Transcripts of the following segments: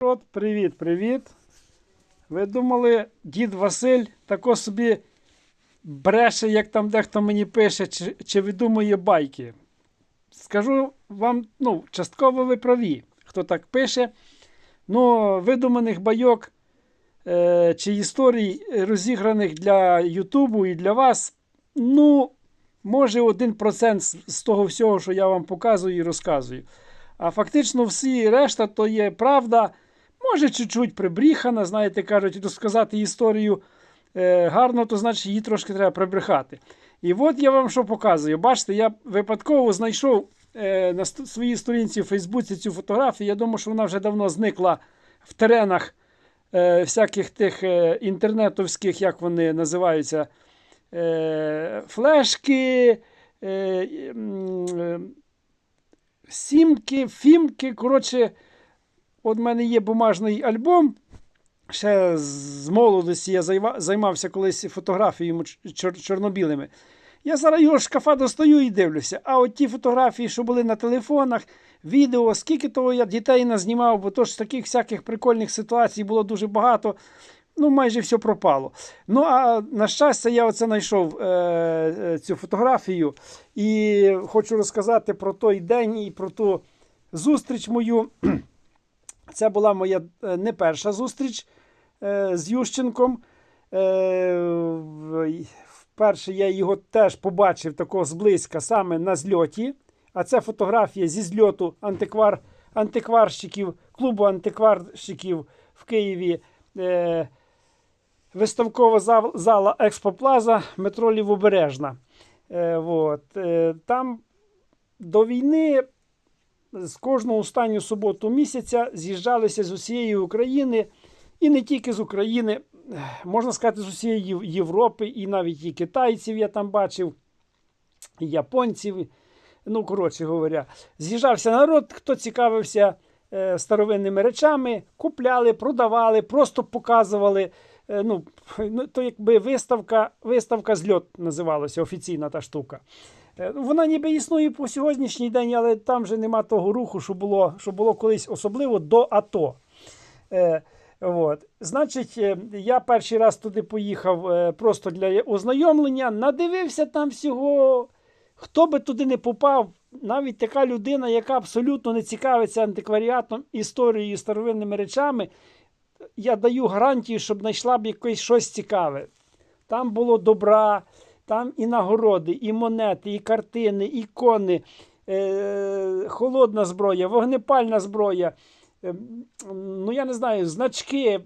От, привіт, привіт. Ви думали, дід Василь тако собі бреше, як там дехто мені пише, чи, чи видумує байки. Скажу вам, ну, частково ви праві, хто так пише. Ну, видуманих байок е, чи історій, розіграних для Ютубу і для вас, ну, може, 1% з, з того всього, що я вам показую і розказую. А фактично всі решта то є правда. Може, чуть-чуть прибріхана, знаєте, кажуть, розказати історію е, гарно, то значить її трошки треба прибрехати. І от я вам що показую. Бачите, я випадково знайшов е, на своїй сторінці в Фейсбуці цю фотографію. Я думаю, що вона вже давно зникла в теренах е, всяких тих е, інтернетовських, як вони називаються, е, флешки. Е, е, Сімки, фімки, коротше, от в мене є бумажний альбом. Ще з молодості я займався колись фотографіями чорнобілими. Я зараз його шкафа достаю і дивлюся. А от ті фотографії, що були на телефонах, відео, скільки того я дітей назнімав, бо то ж таких всяких прикольних ситуацій було дуже багато. Ну, майже все пропало. Ну, а на щастя, я оце знайшов е, е, цю фотографію і хочу розказати про той день і про ту зустріч мою. Це була моя е, не перша зустріч е, з Ющенком. Е, Вперше я його теж побачив такого зблизька саме на зльоті. А це фотографія зі зльоту антиквар, антикварщиків, клубу антикварщиків в Києві. Виставкова зал- зала Експоплаза, метро Лівобережна. Е, вот. е, там до війни з кожного останню суботу місяця з'їжджалися з усієї України, і не тільки з України, можна сказати, з усієї Європи, і навіть і китайців я там бачив, і японців. Ну, коротше говоря, з'їжджався народ, хто цікавився е, старовинними речами, купляли, продавали, просто показували. Е, ну, ну, то якби виставка, виставка зльот називалася офіційна та штука. Е, Вона ніби існує по сьогоднішній день, але там вже нема того руху, що було, що було колись особливо до АТО. Е, от. Значить, е, я перший раз туди поїхав е, просто для ознайомлення, надивився там всього. Хто би туди не попав, навіть така людина, яка абсолютно не цікавиться антикваріатом, історією, старовинними речами, я даю гарантію, щоб знайшла б якесь щось цікаве. Там було добра, там і нагороди, і монети, і картини, ікони, е- холодна зброя, вогнепальна зброя. е, ну, я не знаю, значки.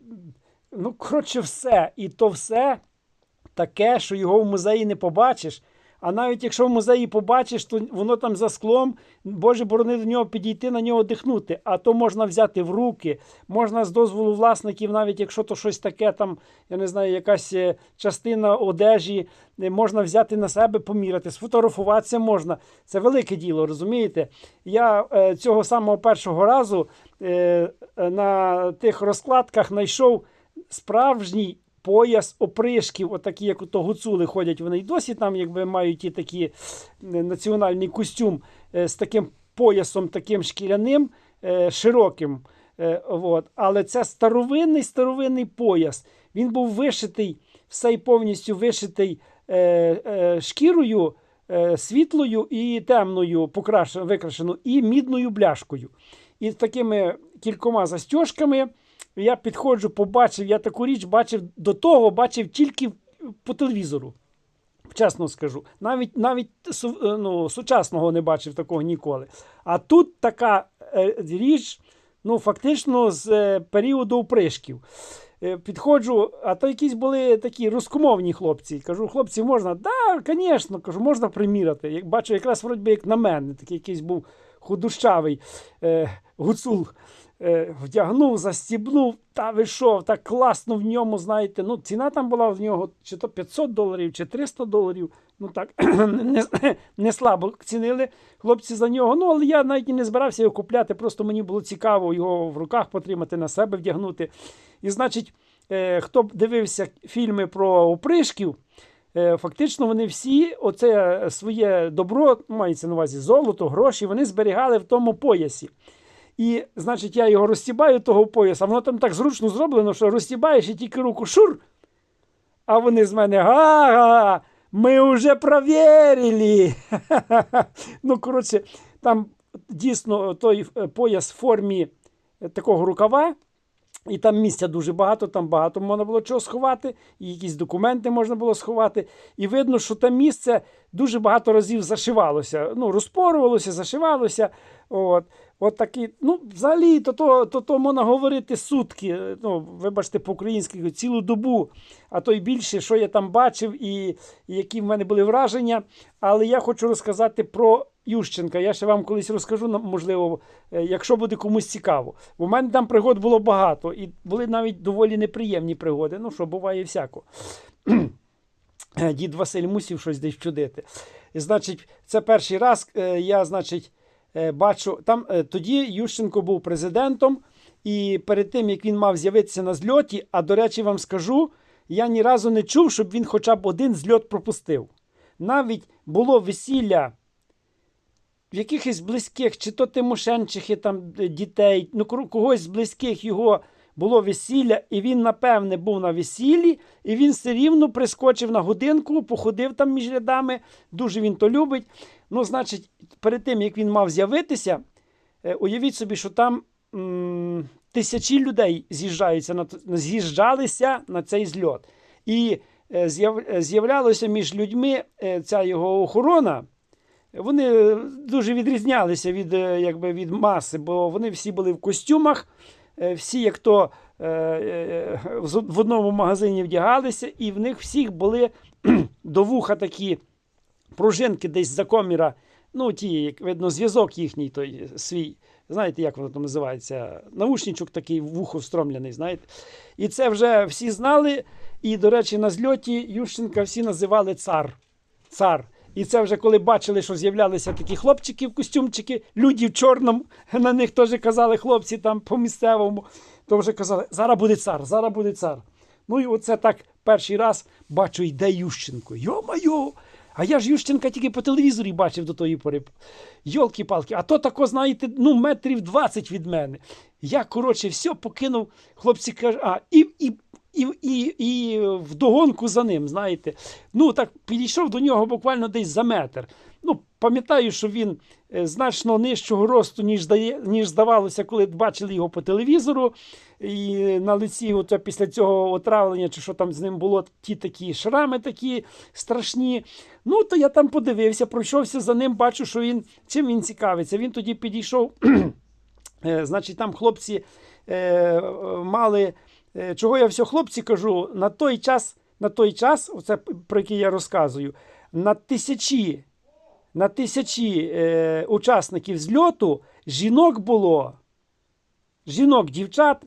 Ну, коротше, все. І то все таке, що його в музеї не побачиш. А навіть якщо в музеї побачиш, то воно там за склом, Боже борони до нього підійти, на нього дихнути. А то можна взяти в руки, можна з дозволу власників, навіть якщо то щось таке, там, я не знаю, якась е, частина одежі, е, можна взяти на себе, поміряти, сфотографуватися можна. Це велике діло, розумієте? Я е, цього самого першого разу е, е, на тих розкладках знайшов справжній пояс опришків, отакі, як ото гуцули ходять, вони й досі там якби мають і такі е, національний костюм е, з таким поясом, таким шкіряним, е, широким. От. Але це старовинний старовинний пояс. Він був вишитий, все повністю вишитий шкірою. Світлою і темною викрашено, і мідною бляшкою. І такими кількома застіжками я підходжу, побачив, я таку річ бачив до того, бачив тільки по телевізору. Чесно скажу. Навіть навіть е, ну, сучасного не бачив такого ніколи. А тут така е, річ, ну, фактично, з е, періоду опришків. Підходжу, а то якісь були такі рускомовні хлопці. Кажу, хлопці, можна? Да, звісно, кажу, можна приміряти. Як бачу, якраз вроді як на мене, такий якийсь був худущавий е, гуцул. Е, вдягнув, застібнув, та вийшов, так класно в ньому, знаєте. Ну, ціна там була в нього чи то 500 доларів, чи 300 доларів. Ну так, не, не слабо цінили хлопці за нього. Ну, але я навіть і не збирався його купляти, просто мені було цікаво його в руках потримати, на себе вдягнути. І значить, е, хто б дивився фільми про опришків, е, фактично вони всі оце своє добро, мається на увазі золото, гроші, вони зберігали в тому поясі. І, значить, я його розстібаю того пояса. Воно там так зручно зроблено, що розстібаєш і тільки руку шур. А вони з мене га-га, ми вже провірили. ну, коротше, там дійсно той е, пояс в формі е, такого рукава. І там місця дуже багато, там багато можна було чого сховати, і якісь документи можна було сховати. І видно, що там місце дуже багато разів зашивалося. Ну, розпорувалося, зашивалося. От. От такі, ну, взагалі, то, то, то, то можна говорити сутки, ну, вибачте, по-українськи, цілу добу, а то й більше, що я там бачив, і, і які в мене були враження. Але я хочу розказати про Ющенка. Я ще вам колись розкажу, можливо, е, якщо буде комусь цікаво. У мене там пригод було багато, і були навіть доволі неприємні пригоди. Ну, що буває всяко. Е, Дід Василь мусів щось десь чудити. І, значить, це перший раз е, я, значить, е, бачу. Там е, тоді Ющенко був президентом, і перед тим як він мав з'явитися на зльоті, а до речі, вам скажу, я ні разу не чув, щоб він хоча б один зльот пропустив. Навіть було весілля в якихось близьких, чи то Тимошенчихи там е, дітей, ну когось з близьких його було весілля, і він, напевне, був на весіллі, і він все рівно прискочив на годинку, походив там між рядами, дуже він то любить. Ну, значить, перед тим, як він мав з'явитися, е, уявіть собі, що там м, тисячі людей з'їжджаються на, з'їжджалися на цей зльот. І е, е, з'являлося між людьми е, ця його охорона. Вони дуже відрізнялися від, якби, від маси, бо вони всі були в костюмах, всі, як то в одному магазині вдягалися, і в них всіх були до вуха такі пружинки десь за коміра. Ну, ті, як видно, зв'язок їхній той свій. Знаєте, як воно там називається? Наушничок такий в встромлений, знаєте. І це вже всі знали. І, до речі, на зльоті Ющенка всі називали цар. Цар. І це вже коли бачили, що з'являлися такі хлопчики в костюмчики, люди в чорному, на них теж казали хлопці там по місцевому, то вже казали, зараз буде цар, зараз буде цар. Ну і оце так перший раз бачу, йде Ющенко. Йо-майо! А я ж Ющенка тільки по телевізорі бачив до тої пори. Йолки-палки, а то тако, знаєте, ну, метрів 20 від мене. Я, коротше, все покинув. Хлопці кажуть, а, і, і, і, і, і вдогонку за ним, знаєте. Ну, так підійшов до нього буквально десь за метр. Пам'ятаю, що він е, значно нижчого росту, ніж, дає, ніж здавалося, коли бачили його по телевізору. І на лиці, от після цього отравлення, чи що там з ним було, ті такі шрами такі страшні. Ну, то я там подивився, пройшовся за ним, бачу, що він чим він цікавиться. Він тоді підійшов. Е, Значить, там хлопці е, е, мали. е, Чого я все хлопці кажу, на той час, на той час, оце про який я розказую, на тисячі, на тисячі е, учасників зльоту жінок було, жінок, дівчат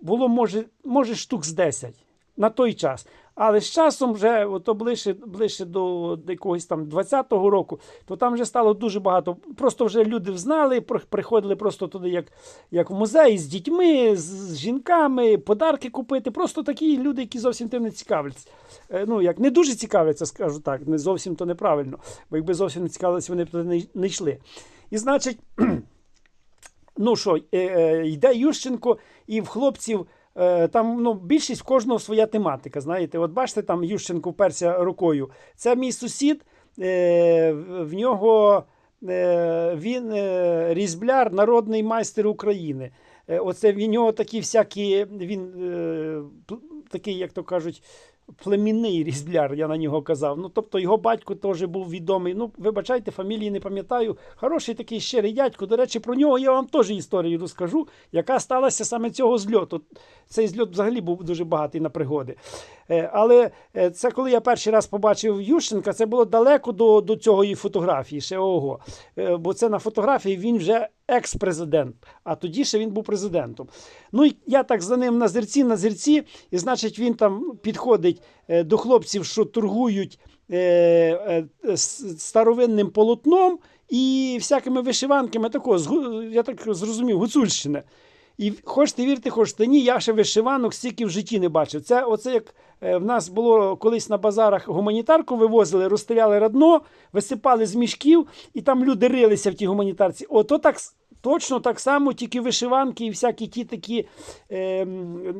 було, може, може штук з 10 на той час. Але з часом, вже ото ближче, ближче до якогось там 20-го року, то там вже стало дуже багато. Просто вже люди знали, про- приходили просто туди, як, як в музей, з дітьми, з, з жінками, подарки купити. Просто такі люди, які зовсім тим не цікавляться. Е, Ну, як не дуже цікавляться, скажу так, не зовсім то неправильно. Бо якби зовсім не цікавилися, вони б туди не, не йшли. І значить. Ну що, е, е, йде Ющенко, і в хлопців там ну, більшість в кожного своя тематика. Знаєте, от бачите, там Ющенко вперся рукою. Це мій сусід, е, в нього е, він е, різбляр, народний майстер України. Е, оце в нього такі всякі, він е, такий, як то кажуть, племінний різбляр, я на нього казав. Ну, тобто його батько теж був відомий. Ну, вибачайте, фамілії не пам'ятаю. Хороший такий щирий дядько. До речі, про нього я вам теж історію розкажу, яка сталася саме цього зльоту. Цей зльот взагалі був дуже багатий на пригоди. Е, Але е, це коли я перший раз побачив Ющенка, це було далеко до, до цього її фотографії, ще ого. Е, Бо це на фотографії він вже екс-президент, а тоді ще він був президентом. Ну і я так за ним на зерці, на зерці, і значить він там підходить е, до хлопців, що торгують е, е, старовинним полотном і всякими вишиванками. Такого, я так зрозумів, гуцульщина. І хочете вірте, хочете ні, я ще вишиванок стільки в житті не бачив. Це оце як е, в нас було колись на базарах гуманітарку вивозили, розстріляли радно, висипали з мішків, і там люди рилися в тій гуманітарці. Ото так точно так само, тільки вишиванки і всякі ті такі, е,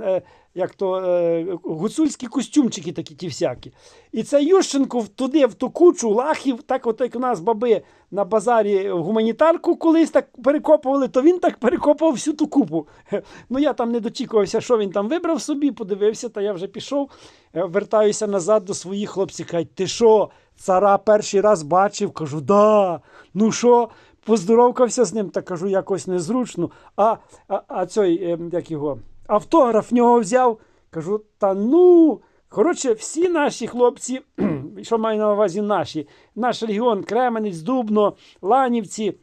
е, як то, е, гуцульські костюмчики такі ті всякі. І це Ющенко в- туди, в ту кучу лахів, так от як у нас баби на базарі гуманітарку колись так перекопували, то він так перекопував всю ту купу. Ну я там не дочікувався, що він там вибрав собі, подивився, та я вже пішов, е, вертаюся назад до своїх хлопців. Кажуть, ти що, цара перший раз бачив? Кажу, да. Ну що? Поздоровкався з ним та кажу, якось незручно. А, а, а цей, е, як його, автограф в нього взяв. Кажу, та ну. Коротше, всі наші хлопці, що маю на увазі наші, наш регіон Кременець, Дубно, Ланівці,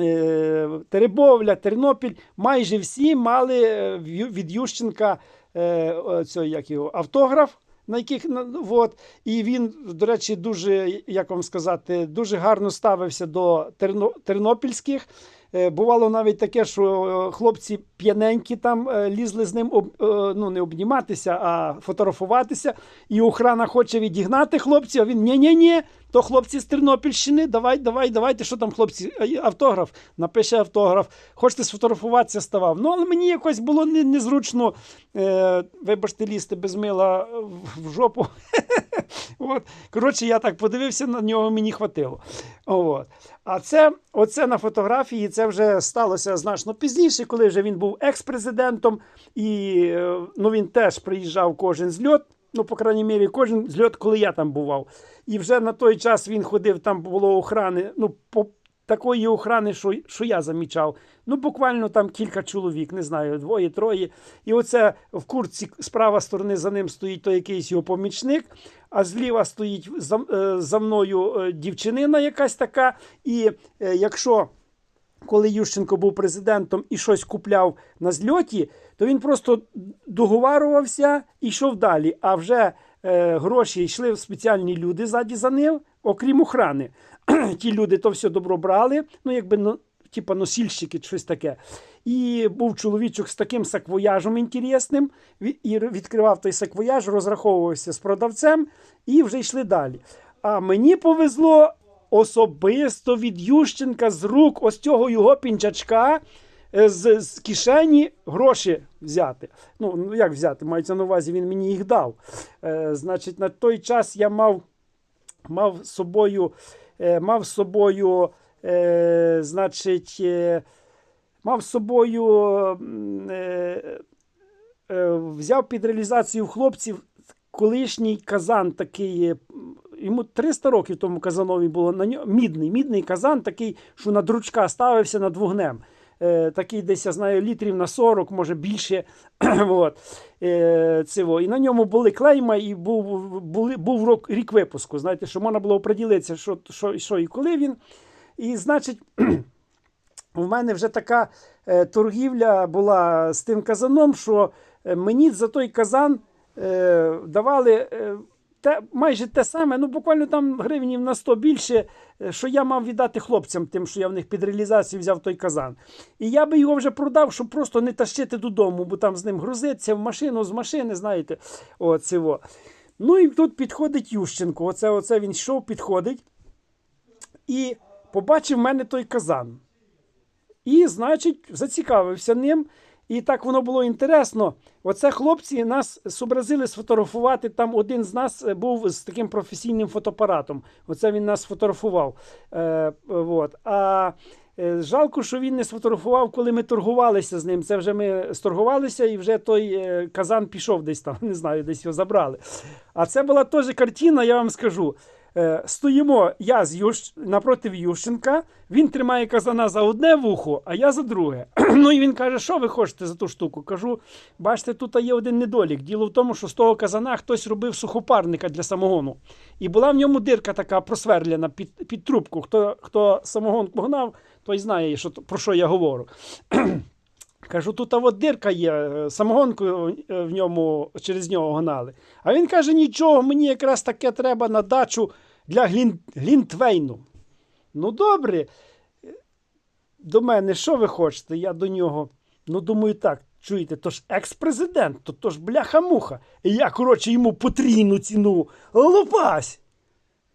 е, Теребовля, Тернопіль, майже всі мали е, від Ющенка цей, як його, автограф. На яких от, і він, до речі, дуже, як вам сказати, дуже гарно ставився до терно, тернопільських. Е, Бувало навіть таке, що е, хлопці п'яненькі там е, лізли з ним об, ну, не обніматися, а фотографуватися. І охрана хоче відігнати хлопців. А він ні-ні-ні, то хлопці з Тернопільщини, давай, давай, давайте, що там хлопці, Е, автограф, напише автограф. Хочете сфотографуватися, ставав. Ну, але мені якось було незручно, е, вибачте, лізти без мила в- жопу. От. Коротше, я так подивився на нього, мені хватило. От. А це, оце на фотографії, це вже сталося значно пізніше, коли вже він був екс-президентом, і е, ну, він теж приїжджав кожен зльот. Ну, по крайній мірі, кожен зльот, коли я там бував. І вже на той час він ходив, там було охрани, ну, по такої охрани, що, що я замічав. Ну, буквально там кілька чоловік, не знаю, двоє-троє. І оце в куртці з права сторони за ним стоїть той якийсь його помічник, а зліва стоїть за, е, за мною е, дівчинина якась така. І е, якщо коли Ющенко був президентом і щось купляв на зльоті, то він просто договарювався і йшов далі. А вже гроші йшли в спеціальні люди ззаді за ним, окрім охрани. Ті люди то все добро брали, ну якби типа носільщики, щось таке. І був чоловічок з таким саквояжем інтересним, і відкривав той саквояж, розраховувався з продавцем, і вже йшли далі. А мені повезло особисто від Ющенка з рук ось цього його пінчачка е, з, з кишені гроші взяти. Ну, ну як взяти? Мається на увазі, він мені їх дав. Е, значить, на той час я мав, мав собою, е, мав собою, е, значить, е, мав собою. Е, е, взяв під реалізацію хлопців колишній казан такий. е, Йому 300 років тому казанові було на ньому мідний, мідний казан, такий, що на дручка ставився над вогнем. Е, такий десь, я знаю, літрів на 40, може більше. От. Е, цього. І на ньому були клейма, і був, були, був рок, рік випуску. Знаєте, що можна було оприділитися, що, що, що і коли він. І, значить, у мене вже така е, торгівля була з тим казаном, що е, мені за той казан е, давали е, те, майже те саме, ну буквально там гривнів на 100 більше, що я мав віддати хлопцям, тим, що я в них під реалізацію взяв той казан. І я би його вже продав, щоб просто не тащити додому, бо там з ним грузиться в машину, з машини, знаєте, оцього. Ну і тут підходить Ющенко. Оце, оце він йшов, підходить і побачив в мене той казан. І, значить, зацікавився ним. І так воно було інтересно. Оце хлопці нас зобразили сфотографувати. Там один з нас е, був з таким професійним фотоапаратом. Оце він нас фотографував. Е, от. А е, жалко, що він не сфотографував, коли ми торгувалися з ним. Це вже ми сторгувалися, і вже той е, казан пішов десь там, не знаю, десь його забрали. А це була теж картина, я вам скажу. Е, Стоїмо я з Ющ... напроти Ющенка, він тримає казана за одне вухо, а я за друге. ну і він каже, що ви хочете за ту штуку? Кажу, бачите, тут є один недолік. Діло в тому, що з того казана хтось робив сухопарника для самогону. І була в ньому дирка така просверлена під, під трубку. Хто, хто самогон погнав, той знає, що, про що я говорю. Кажу, тут а от дирка є, е, самогонку е, в ньому через нього гнали. А він каже: нічого, мені якраз таке треба на дачу для глін, Глінтвейну. Ну, добре. До мене, що ви хочете? Я до нього. Ну, думаю, так, чуєте, то ж екс-президент, то, то ж бляха-муха. І я, коротше, йому потрійну ціну. Лопась!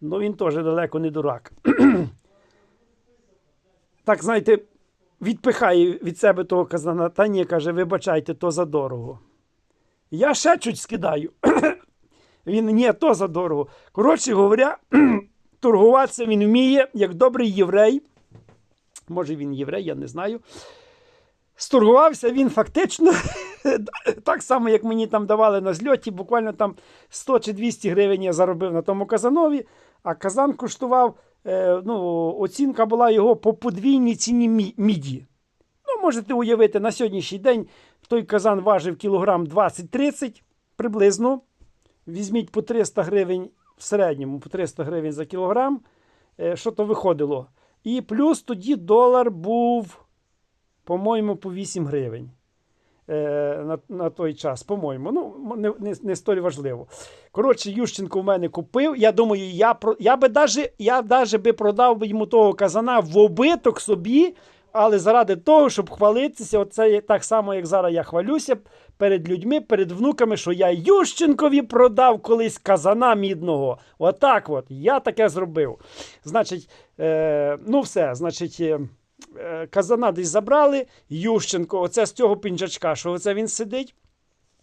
Ну, він теж далеко не дурак. так, знаєте, відпихає від себе того казана. Та ні, каже, вибачайте, то задорого. Я ще чуть скидаю. Він ні, то задорого. Коротше говоря, торгуватися він вміє, як добрий єврей. Може, він єврей, я не знаю. Сторгувався він фактично так само, як мені там давали на зльоті. Буквально там 100 чи 200 гривень я заробив на тому казанові, а казан коштував, ну, оцінка була його по подвійній ціні міді. Ну, можете уявити, на сьогоднішній день той казан важив кілограм 20-30 приблизно. Візьміть по 300 гривень в середньому, по 300 гривень за кілограм. Е, Що то виходило? І плюс тоді долар був, по-моєму, по 8 гривень. Е, на, на той час, по-моєму. Ну, не, не, не столь важливо. Коротше, Ющенко в мене купив. Я думаю, я, я би даже, я даже би продав йому того казана в обиток собі, але заради того, щоб хвалитися, оце так само, як зараз я хвалюся перед людьми, перед внуками, що я Ющенкові продав колись казана мідного. Отак от. Я таке зробив. Значить, е, ну все, значить. Е, Казана десь забрали, Ющенко, оце з цього пінжачка, що оце він сидить.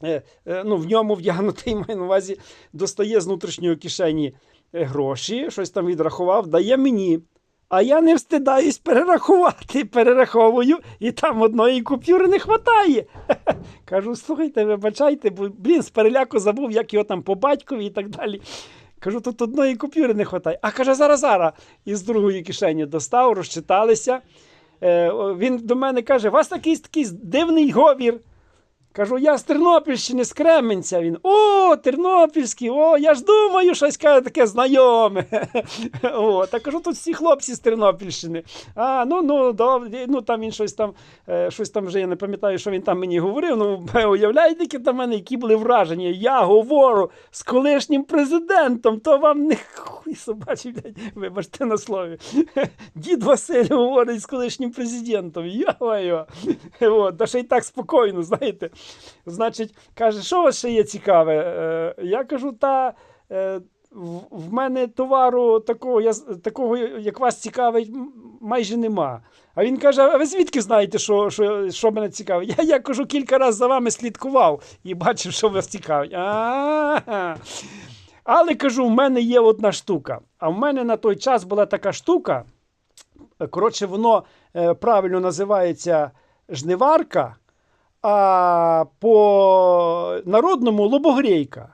Е, е, ну, в ньому вдягнутий маю на увазі, достає з внутрішньої кишені гроші, щось там відрахував, дає мені. А я не встидаюсь перерахувати, перераховую, і там одної купюри не вистачає. Кажу, слухайте, вибачайте, бо блін, з переляку забув, як його там по батькові і так далі. Кажу, тут одної купюри не вистачає. А каже, зараз, зараз. І з другої кишені достав, розчиталися. Е, він до мене каже: у вас такий, такий дивний говір. Кажу, я з Тернопільщини, з Кременця. Він о, Тернопільський, о, я ж думаю, щось каже таке знайоме. О, та кажу, тут всі хлопці з Тернопільщини. А, ну, ну, добре, ну там він щось там, е, щось там вже я не пам'ятаю, що він там мені говорив. Ну, уявляєте, які там мене, які були враження. Я говорю з колишнім президентом, то вам не хуй собачий, блядь, вибачте на слові. Дід Василь говорить з колишнім президентом. Йо-йо. Та ще й так спокійно, знаєте. Значить, каже, що у вас ще є цікаве? Е, я кажу, та. Е, в, мене товару такого, я, такого, як вас цікавить, майже нема. А він каже: а ви звідки знаєте, що, що, що мене цікавить? Я, я кажу, кілька разів за вами слідкував і бачив, що вас цікавить. Але кажу, в мене є одна штука. А в мене на той час була така штука. Коротше, воно е, правильно називається жниварка, а по народному лобогрейка.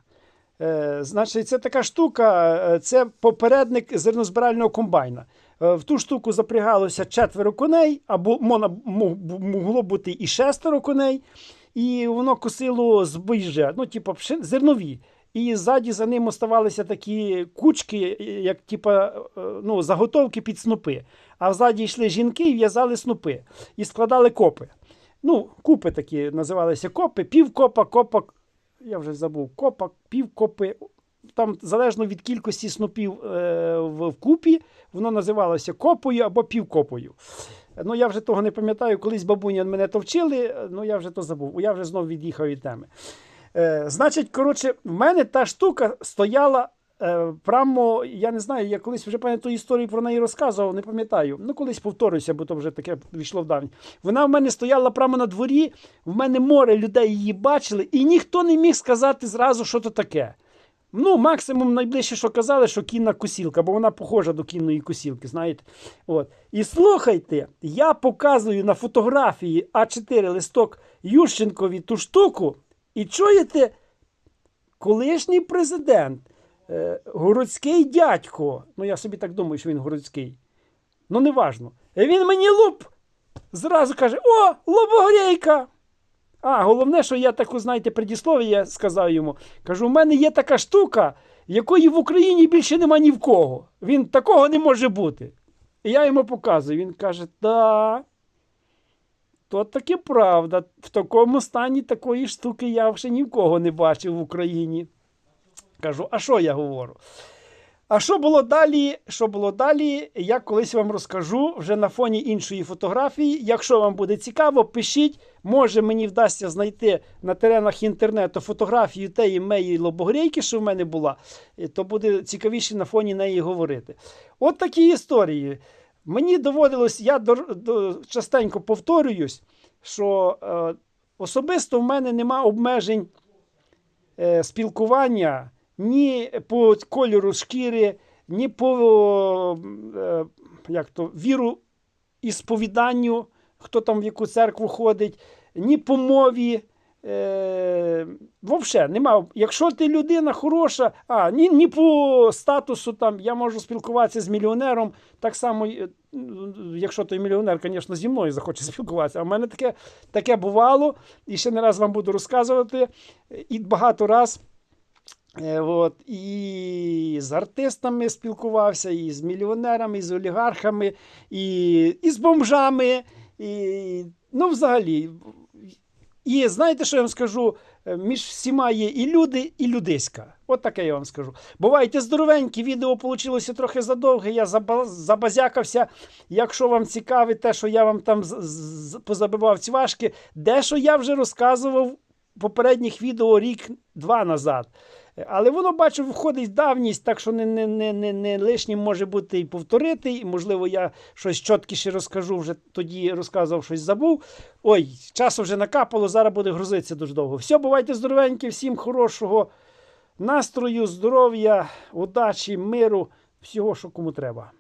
Е, значить, це така штука, е, це попередник зернозбирального комбайна. Е, В ту штуку запрягалося четверо коней, або могло бути і шестеро коней, і воно косило збіжжя, ну, типу, зернові. І ззаді за ним оставалися такі кучки, як типа, ну, заготовки під снопи. А взаді йшли жінки і в'язали снопи і складали копи. Ну, купи такі називалися копи, півкопа, копа, я вже забув, копа, півкопи. Там залежно від кількості снопів е, в, купі, воно називалося копою або півкопою. Ну, я вже того не пам'ятаю, колись бабуня мене то вчили, ну я вже то забув. Я вже знов від'їхав від теми. Е, значить, коротше, в мене та штука стояла е, прямо, я не знаю, я колись вже пам'ятаю історію про неї розказував, не пам'ятаю. Ну, колись повторюся, бо то вже таке війшло в давні. Вона в мене стояла прямо на дворі, в мене море людей її бачили, і ніхто не міг сказати зразу, що то таке. Ну, максимум найближче, що казали, що кінна косілка, бо вона похожа до кінної косілки, знаєте. От. І слухайте, я показую на фотографії А4 листок Ющенкові ту штуку, і чуєте, колишній президент, городський дядько, ну я собі так думаю, що він городський, ну неважно. Він мені луп зразу каже: О, лобогрейка! А, головне, що я таку, знаєте, предіслов'я я сказав йому. Кажу, у мене є така штука, якої в Україні більше нема ні в кого. Він такого не може бути. І я йому показую. Він каже: да, то таки правда. В такому стані такої штуки я ще ні в кого не бачив в Україні. Кажу, а що я говорю? А що було далі? Що було далі? Я колись вам розкажу вже на фоні іншої фотографії. Якщо вам буде цікаво, пишіть. Може мені вдасться знайти на теренах інтернету фотографію тієї моєї лобогрейки, що в мене була, то буде цікавіше на фоні неї говорити. От такі історії. Мені доводилось, я до, до, частенько повторююсь, що е, особисто в мене нема обмежень е, спілкування ні по кольору шкіри, ні по е, як то, віру і сповіданню, хто там в яку церкву ходить, ні по мові. Е, Вовше нема. Якщо ти людина хороша, а ні, ні по статусу, там я можу спілкуватися з мільйонером. Так само, е, якщо той мільйонер, звісно, зі мною захоче спілкуватися. А в мене таке, таке бувало, і ще не раз вам буду розказувати. І багато раз. Е, От, і з артистами спілкувався, і з мільйонерами, і з олігархами, і, і з бомжами. І, ну, взагалі. І знаєте, що я вам скажу? Е, Між всіма є і люди, і людиська. От таке я вам скажу. Бувайте здоровенькі, відео вийшло трохи задовге, я забазякався. Якщо вам цікавить те, що я вам там позабивав цвашки, дещо я вже розказував попередніх відео рік-два назад. Але воно, бачу, входить в давність, так що не, не, не, не, не лишнім може бути і повторити. І, можливо, я щось чіткіше розкажу, вже тоді розказував, щось забув. Ой, часу вже накапало, зараз буде грузитися дуже довго. Все, бувайте здоровенькі, всім хорошого настрою, здоров'я, удачі, миру, всього, що кому треба.